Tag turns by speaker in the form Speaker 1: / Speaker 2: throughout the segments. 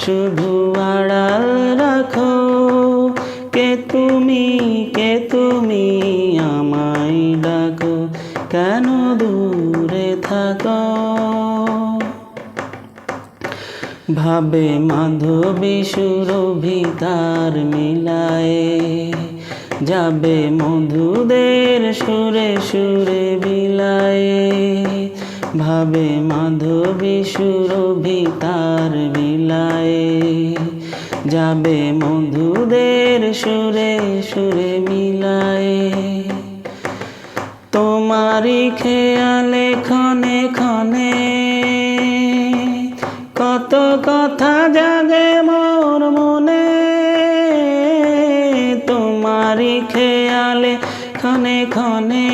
Speaker 1: শুধু আড়াল রাখো। কে তুমি কে তুমি আমায় ডাকো? কেন দূরে থাকো? ভাবে মাধবী সুরভি তার মিলায়ে যাবে মধুদের সুরে সুরে বিলায়ে। ভাবে মাধবী সুরভিতার বিলায়ে। যাবে মধুদের সুরে সুরে মিলায়ে। তোমারই খেয়ালে ক্ষণে ক্ষণে কত কথা জাগে মোর মনে। তোমারই খেয়ালে ক্ষণে ক্ষণে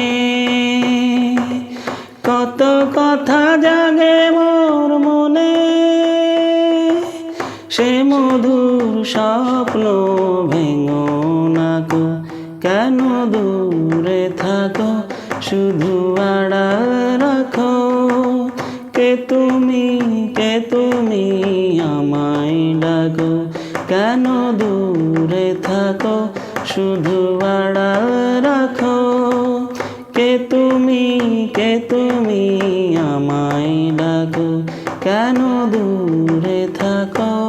Speaker 1: সে মধুর স্বপ্ন ভেঙো না গো। কেন দূরে থাকো? শুধু আড়াল রাখো। কে তুমি? কে তুমি? আমায় ডাকো। কেন দূরে থাকো? শুধু আড়াল রাখো। কে তুমি? কে তুমি? আমায় ডাকো। কেন দূরে থাকো?